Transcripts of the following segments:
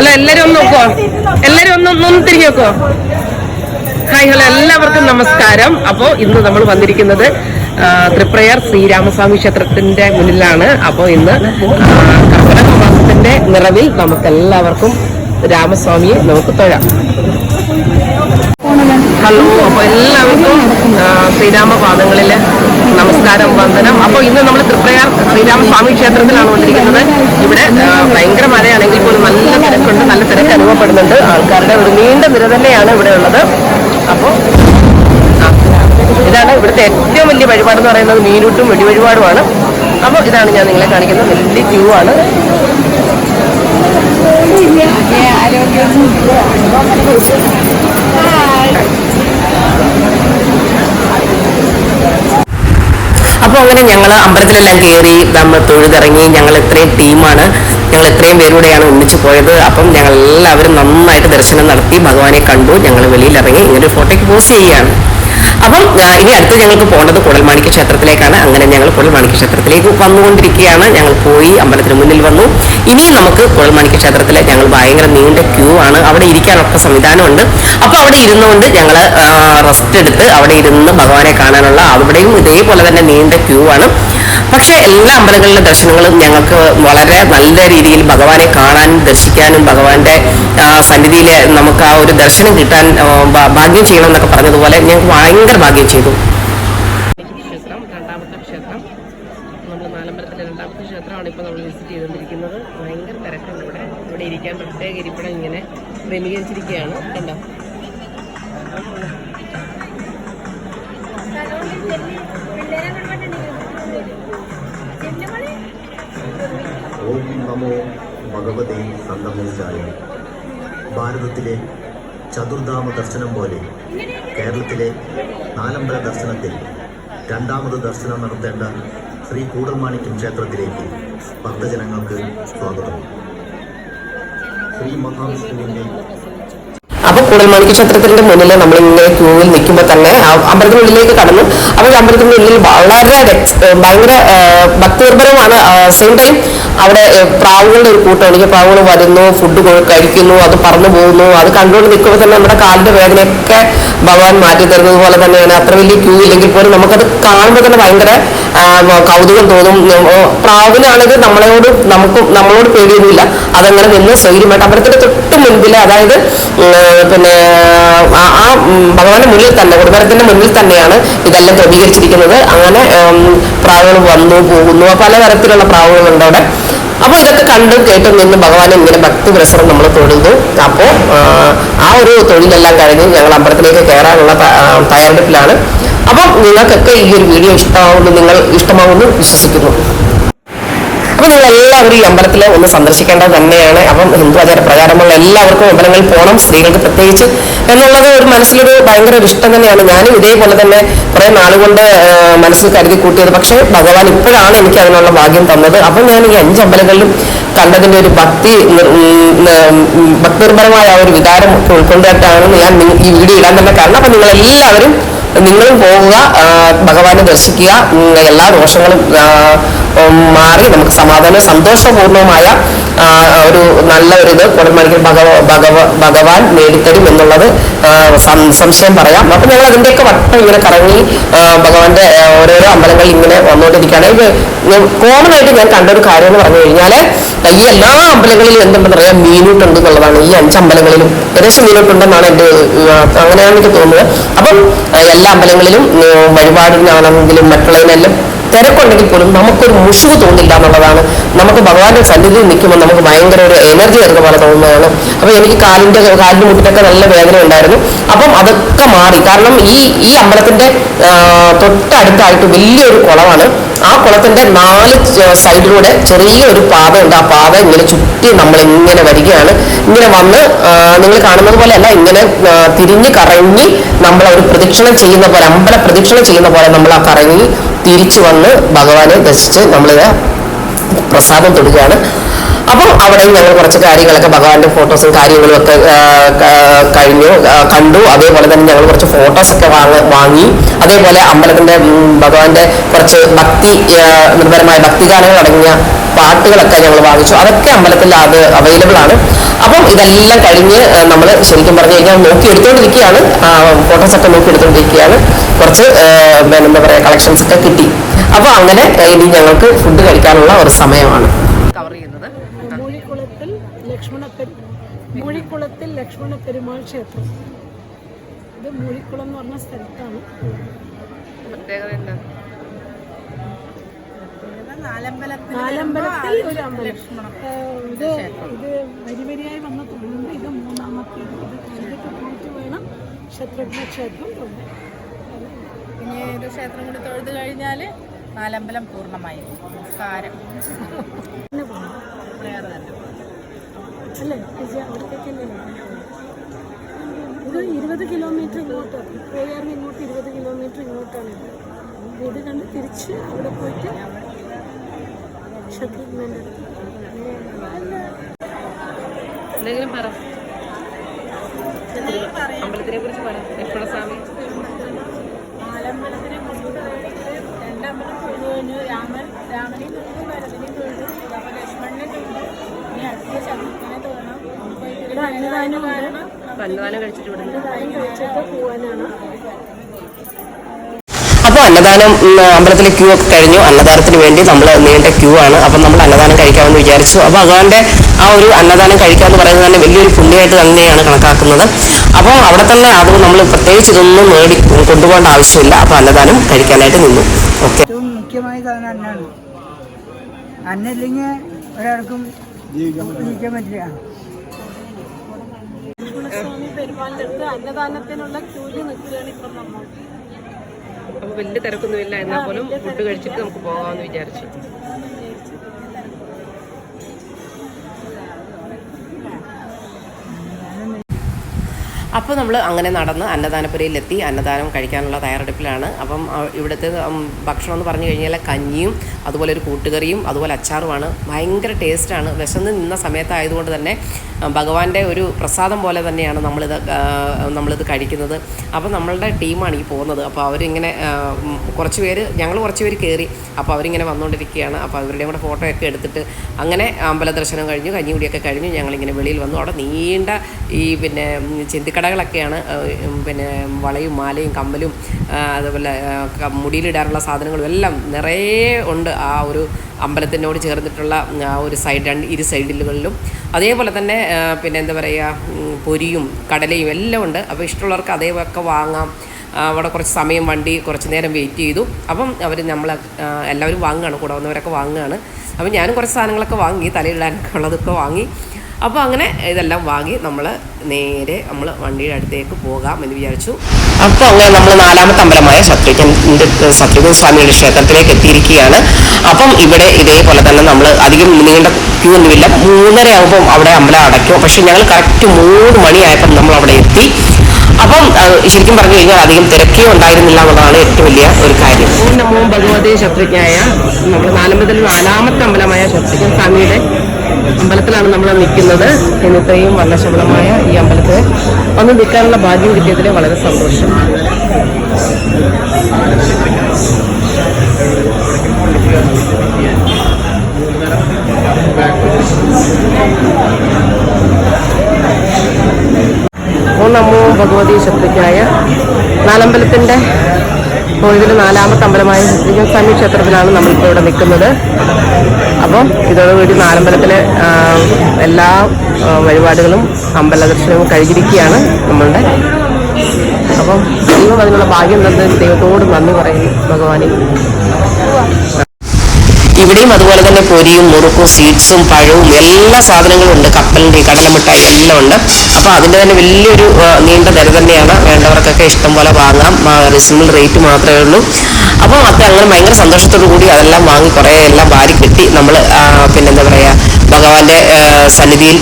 Hello എല്ലാരും ഒന്ന് നോക്കോ എല്ലാരും ഒന്ന് ഒന്ന് തിരിഞ്ഞു നോക്കോ ഹായ് ഹലോ എല്ലാവർക്കും നമസ്കാരം. അപ്പോ ഇന്ന് നമ്മൾ വന്നിരിക്കുന്നത് തൃപ്രയർ ശ്രീരാമസ്വാമി ക്ഷേത്രത്തിന്റെ മുന്നിലാണ്. അപ്പോൾ ഇന്ന് കർക്കിടക മാസത്തിന്റെ നിറവിൽ നമുക്ക് എല്ലാവർക്കും രാമസ്വാമിയെ നമുക്ക് തൊഴാം. ഹലോ അപ്പോൾ എല്ലാവർക്കും ശ്രീരാമ പാദങ്ങളിൽ നമസ്കാരം വന്ദനം. അപ്പോൾ ഇന്ന് നമ്മൾ തൃപ്രയാർ ശ്രീരാമസ്വാമി ക്ഷേത്രത്തിലാണ് വന്നിരിക്കുന്നത്. ഇവിടെ ഭയങ്കര മഴയാണെങ്കിൽ പോലും നല്ല തിരക്കുണ്ട് നല്ല തിരക്ക് അനുഭവപ്പെടുന്നുണ്ട്. ആൾക്കാരുടെ ഒരു നീണ്ട നിര തന്നെയാണ് ഇവിടെ ഉള്ളത്. അപ്പോൾ ഇതാണ് ഇവിടുത്തെ ഏറ്റവും വലിയ വഴിപാട് എന്ന് പറയുന്നത് മീനൂട്ടും വെടിവഴിപാടുമാണ്. അപ്പോൾ ഇതാണ് ഞാൻ നിങ്ങളെ കാണിക്കുന്നത് വലിയ ക്യൂ ആണ്. അപ്പോൾ അങ്ങനെ ഞങ്ങൾ അമ്പലത്തിലെല്ലാം കയറി നമ്മൾ തൊഴുതിറങ്ങി ഞങ്ങൾ ഇത്രയും ടീമാണ് ഞങ്ങൾ ഇത്രയും പേരൂടെയാണ് ഒന്നിച്ചു പോയത്. അപ്പം ഞങ്ങൾ എല്ലാവരും നന്നായിട്ട് ദർശനം നടത്തി ഭഗവാനെ കണ്ടു ഞങ്ങൾ വെളിയിലിറങ്ങി ഇങ്ങനെ ഒരു ഫോട്ടോയ്ക്ക് പോസ്റ്റ് ചെയ്യുകയാണ്. അപ്പം ഇനി അടുത്ത് ഞങ്ങൾക്ക് പോകുന്നത് കുടൽമാണിക്യ ക്ഷേത്രത്തിലേക്കാണ്. അങ്ങനെ ഞങ്ങൾ കുടൽമാണിക്യ ക്ഷേത്രത്തിലേക്ക് വന്നുകൊണ്ടിരിക്കുകയാണ്. ഞങ്ങൾ പോയി അമ്പലത്തിന് മുന്നിൽ വന്നു. ഇനി നമുക്ക് കുടൽമാണിക്യ ക്ഷേത്രത്തിൽ ഞങ്ങൾ ഭയങ്കര നീണ്ട ക്യൂ ആണ്. അവിടെ ഇരിക്കാനൊക്കെ സംവിധാനമുണ്ട്. അപ്പോൾ അവിടെ ഇരുന്നുകൊണ്ട് ഞങ്ങൾ റെസ്റ്റ് എടുത്ത് അവിടെ ഇരുന്ന് ഭഗവാനെ കാണാനുള്ള അവിടെയും ഇതേപോലെ തന്നെ നീണ്ട ക്യൂ ആണ്. പക്ഷെ എല്ലാ അമ്പലങ്ങളിലെ ദർശനങ്ങളും ഞങ്ങൾക്ക് വളരെ നല്ല രീതിയിൽ ഭഗവാനെ കാണാനും ദർശിക്കാനും ഭഗവാന്റെ സന്നിധിയിൽ നമുക്ക് ആ ഒരു ദർശനം കിട്ടാൻ ഭാഗ്യം ചെയ്യണം എന്നൊക്കെ പറഞ്ഞതുപോലെ ഞങ്ങൾക്ക് ഭയങ്കര ഭാഗ്യം ചെയ്തു. രണ്ടാമത്തെ ക്ഷേത്രം. രണ്ടാമത്തെ ക്ഷേത്രമാണ് ഇപ്പോൾ നമ്മൾ വിസിറ്റ് ചെയ്തുകൊണ്ടിരിക്കുന്നത്. ഭയങ്കര തിരക്കുണ്ട് ഇവിടെ. ഇവിടെ ഇരിക്കാൻ പ്രത്യേക ഇരിപ്പിടം ഇങ്ങനെ ക്രമീകരിച്ചിരിക്കുകയാണ്. കണ്ടോ? ഓം നമോ ഭഗവതി ഭാരതത്തിലെ ചതുർധാമ ദർശനം പോലെ കേരളത്തിലെ നാലമ്പല ദർശനത്തിൽ രണ്ടാമത് ദർശനം നടത്തേണ്ട ശ്രീ കൂടൽമാണിക്യം ക്ഷേത്രത്തിലേക്ക് ഭക്തജനങ്ങൾക്ക് സ്വാഗതം. ശ്രീ മഹാവിഷ്ണുവിന്റെ അപ്പൊ കൂടൽമാണിക്യ ക്ഷേത്രത്തിന്റെ മുന്നിൽ നമ്മൾ ഇങ്ങനെ ക്യൂവിൽ നിൽക്കുമ്പോൾ തന്നെ അമ്പലത്തിനുള്ളിലേക്ക് കടന്നു. അപ്പോൾ അമ്പലത്തിനുള്ളിൽ വളരെ ഭയങ്കര ഭക്തിനിർഭരമാണ് സെയിം ടൈം അവിടെ പ്രാവുകളുടെ ഒരു കൂട്ടമാണ് പ്രാവുകൾ വരുന്നു ഫുഡ് കഴിക്കുന്നു അത് പറന്നു പോകുന്നു. അത് കണ്ടുകൊണ്ട് നിൽക്കുമ്പോൾ തന്നെ നമ്മുടെ കാലിന്റെ വേദനയൊക്കെ ഭഗവാൻ മാറ്റി തരുന്നത് പോലെ തന്നെയാണ്. അത്ര വലിയ ക്യൂ ഇല്ലെങ്കിൽ പോലും നമുക്കത് കാണുമ്പോൾ തന്നെ ഭയങ്കര കൗതുകം തോന്നും. പ്രാവിനാണെങ്കിൽ നമ്മളോട് നമുക്ക് നമ്മളോട് പേടിയൊന്നുമില്ല. അതങ്ങനെ നിന്ന് സ്വൈര്യമായിട്ട് അമ്പലത്തിന്റെ തൊട്ട് മുൻപിൽ അതായത് പിന്നെ ആ ഭഗവാന്റെ മുന്നിൽ തന്നെ കുടുംബത്തിന്റെ മുന്നിൽ തന്നെയാണ് ഇതെല്ലാം ക്രമീകരിച്ചിരിക്കുന്നത്. അങ്ങനെ പ്രാവുകൾ വന്നു പോകുന്നു. പലതരത്തിലുള്ള പ്രാവുകളുണ്ട് അവിടെ. അപ്പൊ ഇതൊക്കെ കണ്ടും കേട്ടും നിന്ന് ഭഗവാൻ ഇങ്ങനെ ഭക്തി പ്രസരം നമ്മൾ തൊഴുതു. അപ്പോ ആ ഒരു തൊഴിലെല്ലാം കഴിഞ്ഞ് ഞങ്ങൾ അമ്പലത്തിലേക്ക് കയറാനുള്ള തയ്യാറെടുപ്പിലാണ്. അപ്പം നിങ്ങൾക്കൊക്കെ ഈ ഒരു വീഡിയോ ഇഷ്ടമാവുന്നു നിങ്ങൾ ഇഷ്ടമാവുന്നു വിശ്വസിക്കുന്നു. അപ്പൊ നിങ്ങൾ എല്ലാവരും ഈ അമ്പലത്തിൽ ഒന്ന് സന്ദർശിക്കേണ്ടത് തന്നെയാണ്. അപ്പം ഹിന്ദു ആചാര പ്രകാരമുള്ള എല്ലാവർക്കും അമ്പലങ്ങളിൽ പോകണം സ്ത്രീകൾക്ക് പ്രത്യേകിച്ച് എന്നുള്ളത് ഒരു മനസ്സിലൊരു ഭയങ്കര ഒരു ഇഷ്ടം തന്നെയാണ്. ഞാനും ഇതേപോലെ തന്നെ കുറെ നാളുകൊണ്ട് മനസ്സിൽ കരുതി കൂട്ടിയത്. പക്ഷേ ഭഗവാൻ ഇപ്പോഴാണ് എനിക്ക് അതിനുള്ള ഭാഗ്യം തന്നത്. അപ്പം ഞാൻ ഈ അഞ്ച് അമ്പലങ്ങളിലും കണ്ടതിന്റെ ഒരു ഭക്തി ഭക്തിനിർഭരമായ ആ ഒരു വികാരം ഉൾക്കൊണ്ടിട്ടാണ് ഞാൻ ഈ വീഡിയോ ഇടാൻ തന്നെ കാരണം. അപ്പൊ നിങ്ങൾ എല്ലാവരും നിങ്ങളും പോവുക ഭഗവാനെ ദർശിക്കുക. എല്ലാ ദോഷങ്ങളും മാറി. നമുക്ക് സമാധാനവും സന്തോഷപൂർണവുമായ ഒരു നല്ല ഒരു ഇത് കുടമണിക്കൽ ഭഗവ ഭഗവ ഭഗവാൻ നേടിത്തരും എന്നുള്ളത് സംശയം പറയാം. അപ്പൊ ഞങ്ങൾ അതിന്റെയൊക്കെ വട്ടം ഇങ്ങനെ കറങ്ങി ഭഗവാന്റെ ഓരോരോ അമ്പലങ്ങളിൽ ഇങ്ങനെ വന്നുകൊണ്ടിരിക്കുകയാണ്. ഇത് കോമൺ ആയിട്ട് ഞാൻ കണ്ട ഒരു കാര്യം എന്ന് പറഞ്ഞു കഴിഞ്ഞാൽ ഈ എല്ലാ അമ്പലങ്ങളിലും എന്തുണ്ടെന്ന് പറയാം മീനൂട്ടുണ്ട് എന്നുള്ളതാണ് ഈ അഞ്ച് അമ്പലങ്ങളിലും ഏകദേശം മീനൂട്ടുണ്ടെന്നാണ് എന്റെ ആ, അങ്ങനെയാണ് എനിക്ക് തോന്നുന്നത്. അപ്പം എല്ലാ അമ്പലങ്ങളിലും വഴിപാടിനാണെങ്കിലും മറ്റുള്ളതിനെല്ലാം തിരക്കുണ്ടെങ്കിൽ പോലും നമുക്കൊരു മുഷിവ് തോന്നില്ല എന്നുള്ളതാണ്. നമുക്ക് ഭഗവാന്റെ സന്നിധിയിൽ നിൽക്കുമ്പോൾ നമുക്ക് ഭയങ്കര ഒരു എനർജി തരുന്ന പോലെ തോന്നുന്നതാണ്. അപ്പൊ എനിക്ക് കാലിന്റെ കാലിന് മുട്ടിലൊക്കെ നല്ല വേദന ഉണ്ടായിരുന്നു. അപ്പം അതൊക്കെ മാറി. കാരണം ഈ ഈ അമ്പലത്തിന്റെ തൊട്ടടുത്തായിട്ട് വലിയൊരു കുളമാണ്. ആ കുളത്തിന്റെ നാല് സൈഡിലൂടെ ചെറിയൊരു പാത ഉണ്ട്. ആ പാത ഇങ്ങനെ ചുറ്റി നമ്മൾ ഇങ്ങനെ വരികയാണ്. ഇങ്ങനെ വന്ന് നിങ്ങൾ കാണുന്നത് പോലെ അല്ല ഇങ്ങനെ തിരിഞ്ഞ് കറങ്ങി നമ്മൾ ഒരു പ്രദക്ഷിണം ചെയ്യുന്ന പോലെ അമ്പല പ്രദക്ഷിണം ചെയ്യുന്ന പോലെ നമ്മൾ ആ കറങ്ങി തിരിച്ചു വന്ന് ഭഗവാനെ ദർശിച്ച് നമ്മളിത് പ്രസാദം തൊടുകയാണ്. അപ്പം അവിടെ ഞങ്ങൾ കുറച്ച് കാര്യങ്ങളൊക്കെ ഭഗവാന്റെ ഫോട്ടോസും കാര്യങ്ങളും ഒക്കെ കഴിഞ്ഞു. കണ്ടു. അതേപോലെ തന്നെ ഞങ്ങൾ കുറച്ച് ഫോട്ടോസ് ഒക്കെ വാങ്ങ അതേപോലെ അമ്പലത്തിന്റെ ഭഗവാന്റെ കുറച്ച് ഭക്തി നിർഭരമായ ഭക്തിഗാനങ്ങൾ അടങ്ങിയ പാട്ടുകളൊക്കെ ഞങ്ങൾ വാങ്ങിച്ചു. അതൊക്കെ അമ്പലത്തിൽ അത് അവൈലബിൾ ആണ്. അപ്പം ഇതെല്ലാം കഴിഞ്ഞ് നമ്മൾ ശരിക്കും പറഞ്ഞു കഴിഞ്ഞാൽ നോക്കി എടുത്തുകൊണ്ടിരിക്കുകയാണ് ഫോട്ടോസ് ഒക്കെ നോക്കി എടുത്തുകൊണ്ടിരിക്കുകയാണ് കുറച്ച് എന്താ പറയുക കളക്ഷൻസ് ഒക്കെ കിട്ടി. അപ്പോൾ അങ്ങനെ ഇനി ഞങ്ങൾക്ക് ഫുഡ് കഴിക്കാനുള്ള ഒരു സമയമാണ് കവർ ചെയ്യുന്നത് മൂഴിക്കുളത്തിൽ ലക്ഷ്മണ പെരു മൂഴിക്കുളത്തിൽ ലക്ഷ്മണ പെരുമാൾ ക്ഷേത്രം. ഇത് മൂഴിക്കുളം എന്ന് പറഞ്ഞ സ്ഥലത്താണ്. പ്രത്യേകത എന്താ? നാലമ്പലത്തിൽ ഒരു അമ്പലം. ഇത് ഇത് വരി വരിയായി വന്ന തൊഴിലുണ്ട് ഇത് മൂന്നാമത്തെ ഇത് കഴിഞ്ഞിട്ട് പോയിട്ട് വേണം ശത്രുഘ്ന ക്ഷേത്രം തൊഴുത് ഇനി ഇത് ക്ഷേത്രം കൂടി തൊഴുത് കഴിഞ്ഞാൽ നാലമ്പലം പൂർണമായി നമസ്കാരം പിന്നെ പോകണം തന്നെ അല്ലേ? അവിടത്തേക്കല്ലേ ഇത് ഇരുപത് കിലോമീറ്റർ ഇങ്ങോട്ട്. കോഴിയാറിന് ഇങ്ങോട്ട് ഇരുപത് കിലോമീറ്റർ ഇങ്ങോട്ടാണ്. ഇത് കണ്ട് തിരിച്ച് അവിടെ പോയിട്ട് ശത്രുഘ്നന്റെ എന്തെങ്കിലും പറ. അമ്പലത്തിനെ കുറിച്ച് പറ. ലക്ഷ്മണ സ്വാമി നാലമ്പലത്തിനെ കുറിച്ച് പറയുകയാണെങ്കിൽ രണ്ടമ്പലം തൊഴുതു കഴിഞ്ഞു. രാമൻ രാമനെയും തൊഴുതു ഭരതനെയും തൊഴുതു അപ്പോൾ ലക്ഷ്മണനെ തൊഴുതു. ഇനി അടുത്ത ഇവിടെ അന്നദാനം ഉണ്ട് അന്നദാനം കഴിച്ചിട്ട് പോവാനാണ് അപ്പോൾ അന്നദാനം അമ്പലത്തിലെ ക്യൂ ഒക്കെ കഴിഞ്ഞു. അന്നദാനത്തിന് വേണ്ടി നമ്മൾ നീണ്ട ക്യൂ ആണ്. അപ്പം നമ്മൾ അന്നദാനം കഴിക്കാമെന്ന് വിചാരിച്ചു. അപ്പോൾ ഭഗവാന്റെ ആ ഒരു അന്നദാനം കഴിക്കുക എന്ന് പറയുന്നത് തന്നെ വലിയൊരു പുണ്യമായിട്ട് തന്നെയാണ് കണക്കാക്കുന്നത്. അപ്പോൾ അവിടെ തന്നെ അത് നമ്മൾ പ്രത്യേകിച്ച് ഇതൊന്നും നേടി കൊണ്ടുപോകേണ്ട ആവശ്യമില്ല. അപ്പോൾ അന്നദാനം കഴിക്കാനായിട്ട് നിന്നു. ഓക്കെ. മുഖ്യമായ അന്നില്ലെങ്കിൽ ഒരാൾക്കും ജീവിക്കാൻ പറ്റില്ല. അടുത്ത് അന്നദാനത്തിനുള്ള ക്യൂൽ നിൽക്കുകയാണ് ഇപ്പം നമ്മൾ അപ്പോൾ വലിയ തിരക്കൊന്നുമില്ല എന്നാ പോലും ഫുഡ് കഴിച്ചിട്ട് നമുക്ക് പോകാമെന്ന് വിചാരിച്ചു. അപ്പോൾ നമ്മൾ അങ്ങനെ നടന്ന് അന്നദാനപ്പുരയിലെത്തി അന്നദാനം കഴിക്കാനുള്ള തയ്യാറെടുപ്പിലാണ്. അപ്പം ഇവിടുത്തെ ഭക്ഷണം എന്ന് പറഞ്ഞു കഴിഞ്ഞാൽ കഞ്ഞിയും അതുപോലെ ഒരു കൂട്ടുകറിയും അതുപോലെ അച്ചാറുമാണ്. ഭയങ്കര ടേസ്റ്റാണ് വിശന്ന് നിന്ന സമയത്തായതുകൊണ്ട് തന്നെ ഭഗവാന്റെ ഒരു പ്രസാദം പോലെ തന്നെയാണ് നമ്മളിത് നമ്മളിത് കഴിക്കുന്നത്. അപ്പോൾ നമ്മളുടെ ടീമാണ് ഈ പോകുന്നത്. അപ്പോൾ അവരിങ്ങനെ കുറച്ച് പേര് ഞങ്ങൾ കുറച്ച് പേര് കയറി അപ്പോൾ അവരിങ്ങനെ വന്നുകൊണ്ടിരിക്കുകയാണ് അപ്പോൾ അവരുടെയും കൂടെ ഫോട്ടോ ഒക്കെ എടുത്തിട്ട് അങ്ങനെ അമ്പല ദർശനം കഴിഞ്ഞു കഞ്ഞിക്കുടിയൊക്കെ കഴിഞ്ഞു ഞങ്ങളിങ്ങനെ വെളിയിൽ വന്നു. അവിടെ നീണ്ട ഈ പിന്നെ ചിന്തിക്കടകളൊക്കെയാണ് പിന്നെ വളയും മാലയും കമ്മലും അതുപോലെ മുടിയിലിടാനുള്ള സാധനങ്ങളും എല്ലാം നിറയെ ഉണ്ട് ആ ഒരു അമ്പലത്തിനോട് ചേർന്നിട്ടുള്ള ഒരു സൈഡ് രണ്ട് ഇരു സൈഡിലുകളിലും. അതേപോലെ തന്നെ പിന്നെ എന്താ പറയുക പൊരിയും കടലയും എല്ലാം ഉണ്ട്. അപ്പോൾ ഇഷ്ടമുള്ളവർക്ക് അതേപോലെ വാങ്ങാം. അവിടെ കുറച്ച് സമയം വണ്ടി കുറച്ച് നേരം വെയിറ്റ് ചെയ്തു. അപ്പം അവർ നമ്മൾ എല്ലാവരും വാങ്ങുകയാണ് കൂടെ വന്നവരൊക്കെ വാങ്ങുകയാണ്. അപ്പം ഞാനും കുറച്ച് സാധനങ്ങളൊക്കെ വാങ്ങി തലയിടാനൊക്കെ ഉള്ളതൊക്കെ വാങ്ങി. അപ്പോൾ അങ്ങനെ ഇതെല്ലാം വാങ്ങി നമ്മൾ നേരെ നമ്മൾ വണ്ടിയുടെ അടുത്തേക്ക് പോകാം എന്ന് വിചാരിച്ചു. അപ്പോൾ അങ്ങനെ നമ്മൾ നാലാമത്തെ അമ്പലമായ ശത്രുഘ്നന്റെ ശത്രുഘ്ൻ സ്വാമിയുടെ ക്ഷേത്രത്തിലേക്ക് എത്തിയിരിക്കുകയാണ്. അപ്പം ഇവിടെ ഇതേപോലെ തന്നെ നമ്മൾ അധികം നീണ്ട ക്യൂ ഒന്നുമില്ല മൂന്നര ആകുമ്പോൾ അവിടെ അമ്പലം അടയ്ക്കും. പക്ഷെ ഞങ്ങൾ കറക്റ്റ് മൂന്ന് മണിയായപ്പം നമ്മൾ അവിടെ എത്തി. അപ്പം ശരിക്കും പറഞ്ഞു കഴിഞ്ഞാൽ അധികം തിരക്കേ ഉണ്ടായിരുന്നില്ല എന്നുള്ളതാണ് ഏറ്റവും വലിയ ഒരു കാര്യം. നമോ ഭഗവതേ ശത്രുജ്ഞായ. നാലാമത്തെ നാലമ്പതിൽ നാലാമത്തെ അമ്പലമായ ശത്രുഘ്ൻ സ്വാമിയുടെ അമ്പലത്തിലാണ് നമ്മൾ നിൽക്കുന്നത്. ഇന്നത്തെയും വർണശബളമായ ഈ അമ്പലത്തിൽ ഒന്ന് നിൽക്കാനുള്ള ഭാഗ്യം കിട്ടിയതിൽ വളരെ സന്തോഷം. നമോ ഭഗവതി ശക്തിക്കായ നാലമ്പലത്തിന്റെ കോഴിവിൽ നാലാമത്തെ അമ്പലമായ ശത്രുഘ്ന സ്വാമി ക്ഷേത്രത്തിലാണ് നമ്മളിപ്പോൾ ഇവിടെ നിൽക്കുന്നത്. അപ്പം ഇതോടുകൂടി നാലമ്പലത്തിലെ എല്ലാ വഴിപാടുകളും അമ്പല ദർശനവും കഴിഞ്ഞിരിക്കുകയാണ് നമ്മളുടെ. അപ്പം ദൈവം അതിനുള്ള ഭാഗ്യം നന്ദി ദൈവത്തോട് നന്ദി പറയുന്നു ഭഗവാനെ. ഇവിടെയും അതുപോലെ തന്നെ പൊരിയും മുറുക്കും സ്വീറ്റ്സും പഴവും എല്ലാ സാധനങ്ങളും ഉണ്ട്. കപ്പലിന്റെ കടലമിഠായി എല്ലാം ഉണ്ട്. അപ്പോൾ അതിന്റെ തന്നെ വലിയൊരു നീണ്ട നിര തന്നെയാണ് വേണ്ടവർക്കൊക്കെ ഇഷ്ടം പോലെ വാങ്ങാം. റീസണബിൾ റേറ്റ് മാത്രമേ ഉള്ളൂ. അപ്പോൾ അത് അങ്ങനെ ഭയങ്കര സന്തോഷത്തോടു കൂടി അതെല്ലാം വാങ്ങി കുറേ എല്ലാം വാരി കെട്ടി നമ്മൾ പിന്നെന്താ പറയുക ഭഗവാന്റെ സന്നിധിയിൽ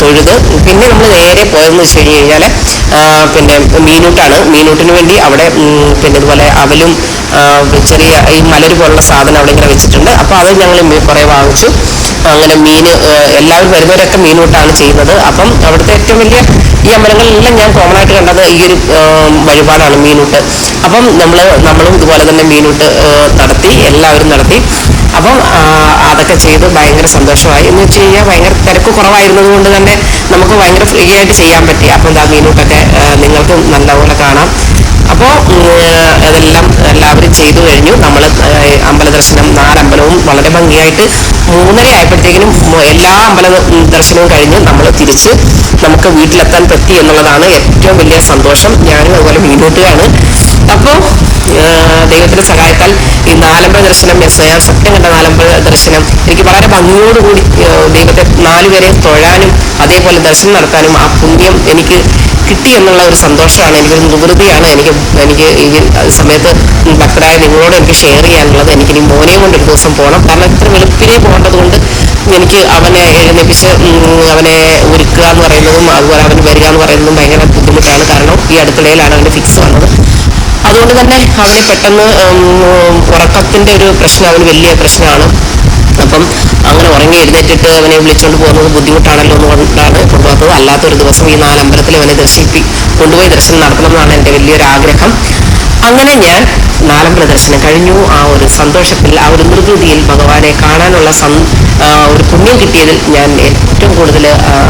തൊഴുത്. പിന്നെ നമ്മൾ നേരെ പോയതെന്ന് വെച്ച് കഴിഞ്ഞ് കഴിഞ്ഞാൽ പിന്നെ മീനൂട്ടാണ്. മീനൂട്ടിന് വേണ്ടി അവിടെ പിന്നെ ഇതുപോലെ അവലും ചെറിയ ഈ മലര് പോലുള്ള സാധനം അവിടെ ഇങ്ങനെ വെച്ചിട്ടുണ്ട്. അപ്പോൾ അത് ഞങ്ങൾ കുറേ വാങ്ങിച്ചു. അങ്ങനെ മീൻ എല്ലാവരും വരുന്നവരൊക്കെ മീനൂട്ടാണ് ചെയ്യുന്നത്. അപ്പം അവിടുത്തെ ഏറ്റവും വലിയ ഈ അമ്പലങ്ങളിലെല്ലാം ഞാൻ കോമൺ ആയിട്ട് കണ്ടത് ഈ ഒരു വഴിപാടാണ് മീനൂട്ട്. അപ്പം നമ്മൾ നമ്മളും ഇതുപോലെ തന്നെ മീനൂട്ട് നടത്തി എല്ലാവരും നടത്തി. അപ്പം അതൊക്കെ ചെയ്ത് ഭയങ്കര സന്തോഷമായി. എന്ന് വെച്ച് കഴിഞ്ഞാൽ ഭയങ്കര തിരക്ക് കുറവായിരുന്നത് കൊണ്ട് തന്നെ നമുക്ക് ഭയങ്കര ഫ്രീ ആയിട്ട് ചെയ്യാൻ പറ്റി. അപ്പം എന്താ മീനൂട്ടൊക്കെ നിങ്ങൾക്കും നല്ലപോലെ കാണാം. അപ്പോൾ അതെല്ലാം എല്ലാവരും ചെയ്തു കഴിഞ്ഞു. നമ്മൾ അമ്പല ദർശനം നാലമ്പലവും വളരെ ഭംഗിയായിട്ട് മൂന്നര ആയപ്പോഴത്തേക്കിനും എല്ലാ അമ്പല ദർശനവും കഴിഞ്ഞ് നമ്മൾ തിരിച്ച് നമുക്ക് വീട്ടിലെത്താൻ പറ്റി എന്നുള്ളതാണ് ഏറ്റവും വലിയ സന്തോഷം. ഞാനും അതുപോലെ മീനൂട്ടുകയാണ് അപ്പോൾ ദൈവത്തിന്റെ സഹായത്താൽ ഈ നാലമ്പല ദർശനം ഞാൻ സത്യം കണ്ട നാലമ്പല ദർശനം എനിക്ക് വളരെ ഭംഗിയോടുകൂടി ദൈവത്തെ നാലുപേരെ തൊഴാനും അതേപോലെ ദർശനം നടത്താനും ആ പുണ്യം എനിക്ക് കിട്ടി എന്നുള്ള ഒരു സന്തോഷമാണ്. എനിക്കൊരു നിർവൃതിയാണ് എനിക്ക് എനിക്ക് ഈ സമയത്ത് ഭക്തരായ നിങ്ങളോട് എനിക്ക് ഷെയർ ചെയ്യാനുള്ളത്. എനിക്ക് ഇനി മോനെയും കൊണ്ട് ഒരു ദിവസം പോകണം കാരണം ഇത്ര വെളുപ്പിനെ പോകേണ്ടത് കൊണ്ട് എനിക്ക് അവനെ എഴുന്നേപ്പിച്ച് അവനെ ഒരുക്കുക എന്ന് പറയുന്നതും അതുപോലെ അവന് വരിക എന്ന് പറയുന്നതും ഭയങ്കര ബുദ്ധിമുട്ടാണ്. കാരണം ഈ അടുത്തിടയിലാണ് അവന്റെ ഫിക്സ് വന്നത്. അതുകൊണ്ട് തന്നെ അവന് പെട്ടെന്ന് ഉറക്കത്തിന്റെ ഒരു പ്രശ്നം അവന് വലിയ പ്രശ്നമാണ്. അപ്പം അങ്ങനെ ഉറങ്ങി എഴുന്നേറ്റിട്ട് അവനെ വിളിച്ചുകൊണ്ട് പോകുന്നത് ബുദ്ധിമുട്ടാണല്ലോ എന്ന് കൊണ്ടാണ് കൊണ്ടുപോകുന്നത് അല്ലാത്തൊരു ദിവസം ഈ നാലമ്പലത്തിൽ അവനെ ദർശിപ്പി കൊണ്ടുപോയി ദർശനം നടത്തണമെന്നാണ് എന്റെ വലിയൊരു ആഗ്രഹം അങ്ങനെ ഞാൻ നാലമ്പല ദർശനം കഴിഞ്ഞു. ആ ഒരു സന്തോഷത്തിൽ ആ ഒരു നിർവൃതിയിൽ ഭഗവാനെ കാണാനുള്ള ഒരു പുണ്യം കിട്ടിയതിൽ ഞാൻ ഏറ്റവും കൂടുതൽ